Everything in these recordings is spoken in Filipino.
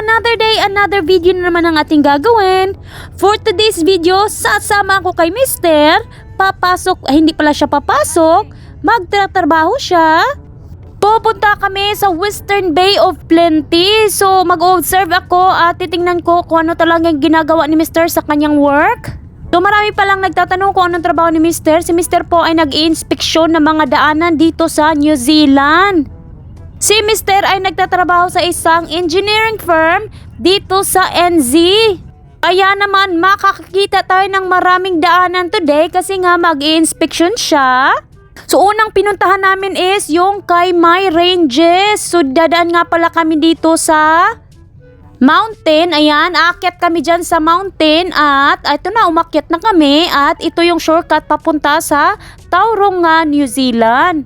another day, another video na naman ang ating gagawin. For today's video, sasama ako kay Mister. Papasok, ay hindi pala siya papasok. Magtatrabaho siya. Pupunta kami sa Western Bay of Plenty. So, mag-observe ako at titingnan ko kung ano talagang ginagawa ni Mr. sa kanyang work. So, marami pa lang nagtatanong kung anong trabaho ni Mr. Si Mr. po ay nag-inspeksyon ng mga daanan dito sa New Zealand. Si Mr. ay nagtatrabaho sa isang engineering firm dito sa NZ. Kaya naman makakakita tayo ng maraming daanan today kasi nga mag-inspection siya. So unang pinuntahan namin is yung kay My Ranges. So dadaan nga pala kami dito sa mountain. Ayan, aakyat kami dyan sa mountain at ito na, umakyat na kami at ito yung shortcut papunta sa Tauranga, New Zealand.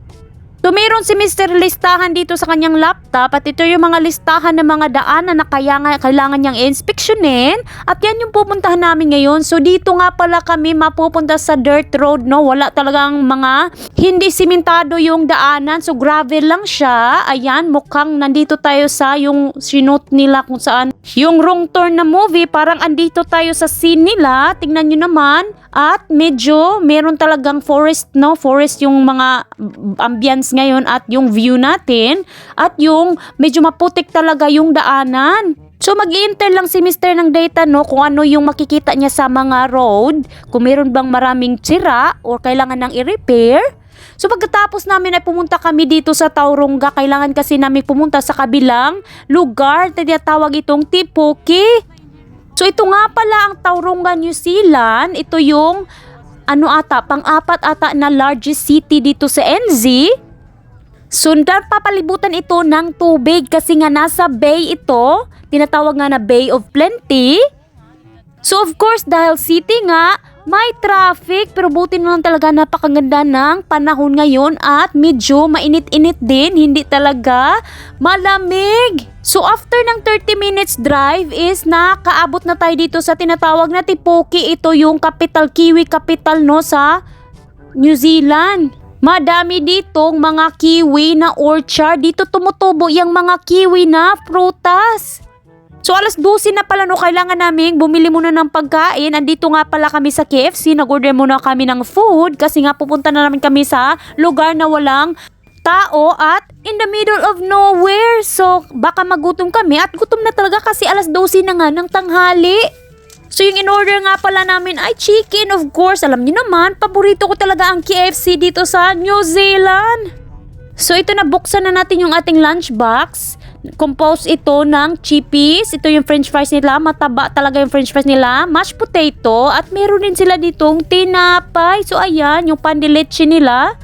So meron si Mr. listahan dito sa kanyang laptop at ito yung mga listahan ng mga daanan na kaya nga kailangan niyang inspeksyonin at yan yung pupuntahan namin ngayon. So dito nga pala kami mapupunta sa dirt road no, wala talagang mga hindi simentado yung daanan so gravel lang siya. Ayan, mukhang nandito tayo sa yung sinot nila kung saan yung wrong turn na movie parang andito tayo sa scene nila. Tingnan nyo naman at medyo meron talagang forest no, forest yung mga ambience ngayon at yung view natin at yung medyo maputik talaga yung daanan. So mag lang si Mr. ng data no kung ano yung makikita niya sa mga road, kung meron bang maraming sira or kailangan nang i-repair. So pagkatapos namin ay pumunta kami dito sa Tauranga, kailangan kasi namin pumunta sa kabilang lugar, tinatawag itong Tipuki. So ito nga pala ang Tauranga, New Zealand. Ito yung ano ata, pang-apat ata na largest city dito sa NZ. Sundan papalibutan ito ng tubig kasi nga nasa bay ito, tinatawag nga na Bay of Plenty. So of course dahil city nga, may traffic pero buti na lang talaga napakaganda ng panahon ngayon at medyo mainit-init din, hindi talaga malamig. So after ng 30 minutes drive is nakaabot na tayo dito sa tinatawag na Tipoki. Ito yung capital, Kiwi capital no sa New Zealand. Madami ditong mga kiwi na orchard. Dito tumutubo yung mga kiwi na prutas. So alas 12 na pala no, kailangan namin bumili muna ng pagkain. Andito nga pala kami sa KFC, nag-order muna kami ng food kasi nga pupunta na namin kami sa lugar na walang tao at in the middle of nowhere. So baka magutom kami at gutom na talaga kasi alas 12 na nga ng tanghali. So yung in-order nga pala namin ay chicken of course. Alam niyo naman, paborito ko talaga ang KFC dito sa New Zealand. So ito na buksan na natin yung ating lunchbox. Composed ito ng chippies. Ito yung french fries nila. Mataba talaga yung french fries nila. Mashed potato. At meron din sila ditong tinapay. So ayan, yung pandileche nila.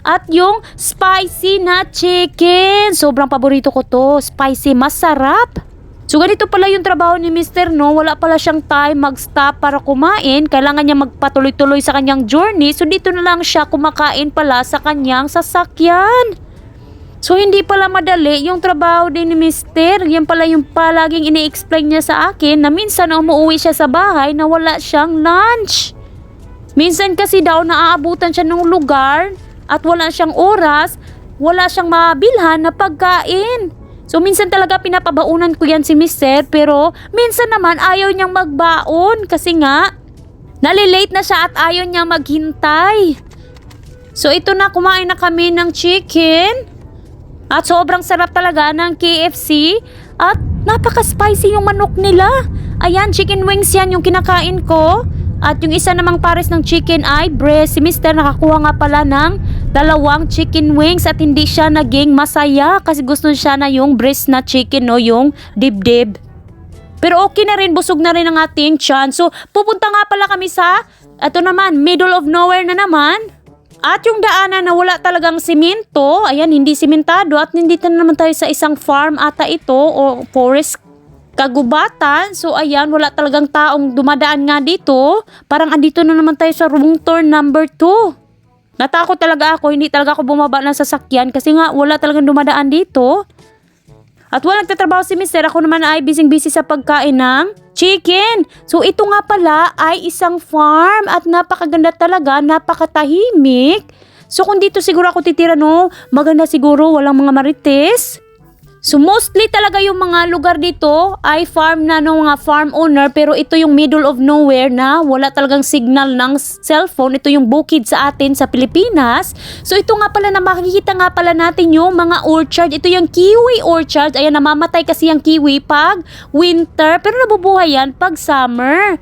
At yung spicy na chicken. Sobrang paborito ko to. Spicy, masarap. So ganito pala yung trabaho ni Mr. No, wala pala siyang time mag-stop para kumain, kailangan niya magpatuloy-tuloy sa kanyang journey, so dito na lang siya kumakain pala sa kanyang sasakyan. So hindi pala madali yung trabaho din ni Mr. Yan pala yung palaging ini-explain niya sa akin na minsan umuwi siya sa bahay na wala siyang lunch. Minsan kasi daw naaabutan siya ng lugar at wala siyang oras, wala siyang mabilhan na pagkain. So minsan talaga pinapabaunan ko yan si Mister pero minsan naman ayaw niyang magbaon kasi nga nalilate na siya at ayaw niyang maghintay. So ito na kumain na kami ng chicken at sobrang sarap talaga ng KFC at napaka-spicy yung manok nila. Ayan, chicken wings yan yung kinakain ko. At yung isa namang pares ng chicken ay breast. Si Mr. nakakuha nga pala ng dalawang chicken wings at hindi siya naging masaya kasi gusto siya na yung breast na chicken no, yung dibdib. Pero okay na rin, busog na rin ang ating chan. So, pupunta nga pala kami sa, ito naman, middle of nowhere na naman. At yung daanan na wala talagang simento, ayan, hindi simentado at nandito na naman tayo sa isang farm ata ito o forest kagubatan. So ayan, wala talagang taong dumadaan nga dito. Parang andito na naman tayo sa wrong turn number 2. Natakot talaga ako, hindi talaga ako bumaba ng sasakyan kasi nga wala talagang dumadaan dito. At walang tatrabaho si Mister, ako naman ay busy-busy sa pagkain ng chicken. So ito nga pala ay isang farm at napakaganda talaga, napakatahimik. So kung dito siguro ako titira no, maganda siguro, walang mga marites. So mostly talaga yung mga lugar dito ay farm na ng mga farm owner pero ito yung middle of nowhere na wala talagang signal ng cellphone. Ito yung bukid sa atin sa Pilipinas. So ito nga pala na makikita nga pala natin yung mga orchard. Ito yung kiwi orchard. Ayan namamatay kasi yung kiwi pag winter pero nabubuhay yan pag summer.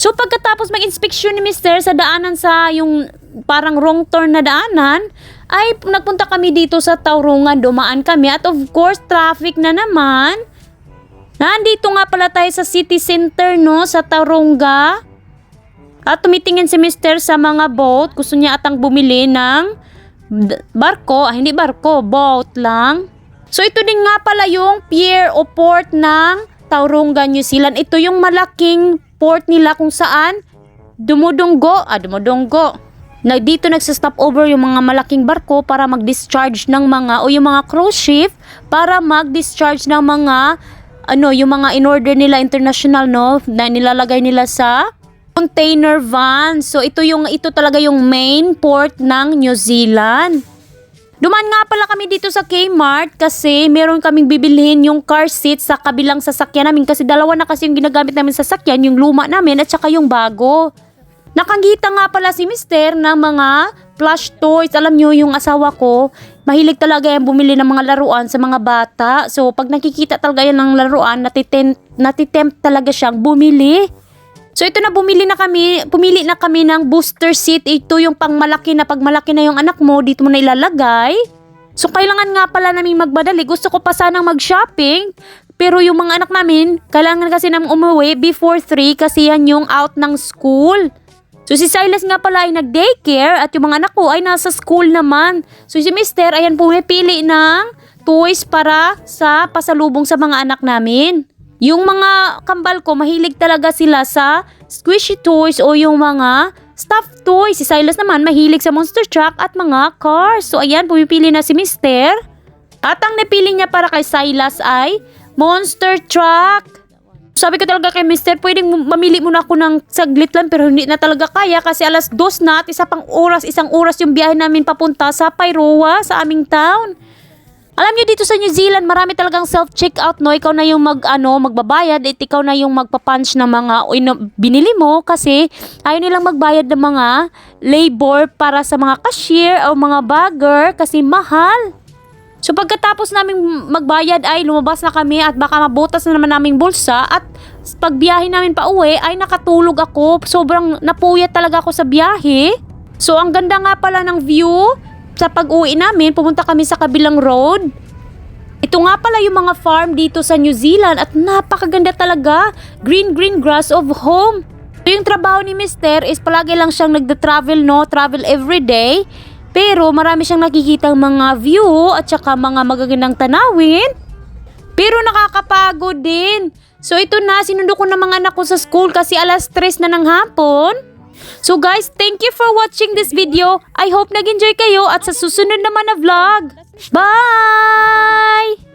So pagkatapos mag-inspeksyon ni Mister sa daanan sa yung parang wrong turn na daanan, ay nagpunta kami dito sa Taurungan, dumaan kami at of course traffic na naman. Nandito nga pala tayo sa city center no, sa Taurunga. At tumitingin si Mister sa mga boat, gusto niya atang bumili ng barko, ah, hindi barko, boat lang. So ito din nga pala yung pier o port ng Taurunga, New Zealand. Ito yung malaking port nila kung saan dumudunggo, ah dumudunggo. Na dito nagsa-stop over yung mga malaking barko para mag-discharge ng mga o yung mga cruise ship para mag-discharge ng mga ano yung mga in order nila international no na nilalagay nila sa container van. So ito yung ito talaga yung main port ng New Zealand. Duman nga pala kami dito sa Kmart kasi meron kaming bibilhin yung car seat sa kabilang sasakyan namin kasi dalawa na kasi yung ginagamit namin sa sasakyan, yung luma namin at saka yung bago. Nakangita nga pala si Mister ng mga plush toys. Alam nyo, yung asawa ko, mahilig talaga yan bumili ng mga laruan sa mga bata. So, pag nakikita talaga yan ng laruan, natitempt, natitempt talaga siyang bumili. So ito na bumili na kami, pumili na kami ng booster seat. Ito yung pangmalaki na pag malaki na yung anak mo, dito mo na ilalagay. So kailangan nga pala namin magbadali. Gusto ko pa sanang mag-shopping. Pero yung mga anak namin, kailangan kasi namin umuwi before 3 kasi yan yung out ng school. So si Silas nga pala ay nag-daycare at yung mga anak ko ay nasa school naman. So si Mister ayan pumipili ng toys para sa pasalubong sa mga anak namin. Yung mga kambal ko, mahilig talaga sila sa squishy toys o yung mga stuffed toys. Si Silas naman, mahilig sa monster truck at mga cars. So ayan, pumipili na si Mister. At ang napili niya para kay Silas ay monster truck. Sabi ko talaga kay Mister, pwedeng mamili muna ako ng saglit lang pero hindi na talaga kaya kasi alas dos na at isa pang oras, isang oras yung biyahe namin papunta sa Pairoa, sa aming town. Alam niyo dito sa New Zealand, marami talagang self-checkout, no? Ikaw na yung mag, ano, magbabayad at ikaw na yung magpapunch ng mga ino- binili mo kasi ayaw nilang magbayad ng mga labor para sa mga cashier o mga bagger kasi mahal. So pagkatapos namin magbayad ay lumabas na kami at baka mabutas na naman naming bulsa at pagbiyahe namin pa uwi ay nakatulog ako. Sobrang napuyat talaga ako sa biyahe. So ang ganda nga pala ng view sa pag-uwi namin, pumunta kami sa kabilang road. Ito nga pala yung mga farm dito sa New Zealand at napakaganda talaga. Green green grass of home. So yung trabaho ni Mister is palagi lang siyang nagda-travel no, travel every day. Pero marami siyang nakikitang mga view at saka mga magagandang tanawin. Pero nakakapagod din. So ito na, sinundo ko na mga anak ko sa school kasi alas 3 na ng hapon. So guys, thank you for watching this video. I hope nag-enjoy kayo at sa susunod naman na vlog. Bye!